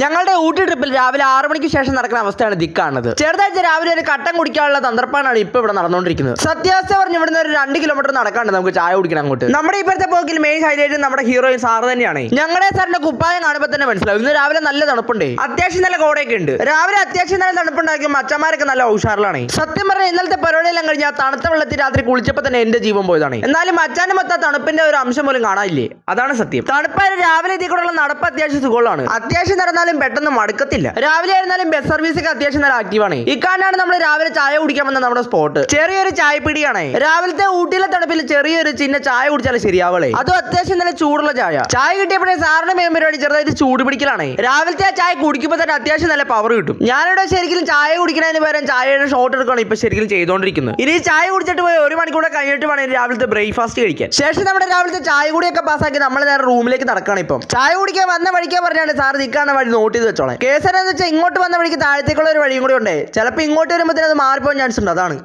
ഞങ്ങളുടെ ഊട്ടി ട്രിപ്പിൽ രാവിലെ ആറ് മണിക്ക് ശേഷം നടക്കുന്ന അവസ്ഥയാണ് ദിക്കാണത് ചെറുതായിട്ട് രാവിലെ ഒരു കട്ടം കുടിക്കാനുള്ള തന്ത്രപ്പാനാണ് ഇപ്പൊ ഇവിടെ നടന്നുകൊണ്ടിരിക്കുന്നത്. സത്യാവസ്ഥ പറഞ്ഞ് ഇവിടുന്ന് ഒരു രണ്ട് കിലോമീറ്റർ നടക്കാണ്ട് നമുക്ക് ചായ കുടിക്കണം അങ്ങോട്ട്. നമ്മുടെ ഇപ്പോഴത്തെ പോക്കിൽ മെയിൻ ഹൈലൈറ്റ് നമ്മുടെ ഹീറോയിൻ സാറ് തന്നെയാണ്. ഞങ്ങളുടെ സാറിന്റെ കുപ്പായം കാണുമ്പോൾ തന്നെ മനസ്സിലാവും. ഇന്ന് രാവിലെ നല്ല തണുപ്പുണ്ട്. അത്യാവശ്യം നല്ല കോടയൊക്കെ ഉണ്ട്. രാവിലെ അത്യാവശ്യം നല്ല തണുപ്പുണ്ടാക്കി അച്ഛന്മാരൊക്കെ നല്ല ഉഷാറിലാണ്. സത്യം പറഞ്ഞാൽ ഇന്നലത്തെ പരിപാടിയെല്ലാം കഴിഞ്ഞാൽ തണുത്ത വെള്ളത്തിൽ രാത്രി കുളിച്ചപ്പോൾ തന്നെ എന്റെ ജീവൻ പോയതാണ്. എന്നാലും മച്ചാനും മൊത്തം തണുപ്പിന്റെ ഒരു അംശം പോലും കാണാനില്ലേ? അതാണ് സത്യം. തണുപ്പായ രാവിലെ ഇതിൽ കൂടെയുള്ള നടപ്പ് അത്യാവശ്യം സുഖമുള്ളതാണ്. അത്യാവശ്യം നടന്നാലും പെട്ടെന്ന് മടുക്കത്തില്ല. രാവിലെ ആയിരുന്നാലും ബസ് സർവീസ് ഒക്കെ അത്യാവശ്യം നല്ല ആക്റ്റീവാണ് ഇക്കാണ്ടാണ് നമ്മൾ രാവിലെ ചായ കുടിക്കാൻ വന്ന നമ്മുടെ സ്പോട്ട് ചെറിയൊരു ചായപ്പിടിയാണ് രാവിലത്തെ ഊട്ടിയിലെ തണുപ്പിൽ ചെറിയൊരു ചിന്ന ചായ കുടിച്ചാൽ ശരിയാവളേ അതും അത്യാവശ്യം നല്ല ചൂടുള്ള ചായ. ചായ കിട്ടിയപ്പോഴേ സാറിന്റെ മേം പരിപാടി ചെറുതായിട്ട് ചൂട് പിടിക്കലാണ്. രാവിലത്തെ ആ ചായ കുടിക്കുമ്പോൾ തന്നെ അത്യാവശ്യം നല്ല പവർ കിട്ടും. ഞാനിവിടെ ശരിക്കും ചായ കുടിക്കുന്നതിന് പകരം ചായയുടെ ഷോട്ട് എടുക്കുകയാണ് ഇപ്പൊ ശരിക്കും ചെയ്തുകൊണ്ടിരിക്കുന്നത് ഇനി ചായ കുടിച്ചിട്ട് പോയി ഒരു മണിക്കൂടെ കഴിഞ്ഞിട്ട് വേണം രാവിലത്തെ ബ്രേക്ക്ഫാസ്റ്റ് കഴിക്കാൻ. ശേഷം നമ്മുടെ രാവിലത്തെ ചായ കൂടിയൊക്കെ പാസ്സാക്കി നമ്മൾ നേരെ റൂമിലേക്ക് നടക്കണം ഇപ്പം. ചായ കുടിക്കാൻ വന്ന വഴിക്കാൻ പറഞ്ഞാണ് സാർ നിൽക്കാണ് വഴി നോട്ട് ചെയ്ത് വെച്ചോളെ. കേസരെന്ന് വെച്ചാൽ ഇങ്ങോട്ട് വന്ന വഴിക്ക് താഴത്തേക്കുള്ള ഒരു വഴിയും കൂടി ഉണ്ട്. ചിലപ്പോൾ ഇങ്ങോട്ട് വരുമ്പോൾ അത് മാറിപ്പോകാൻ ചാൻസ് ഉണ്ട്. അതാണ്.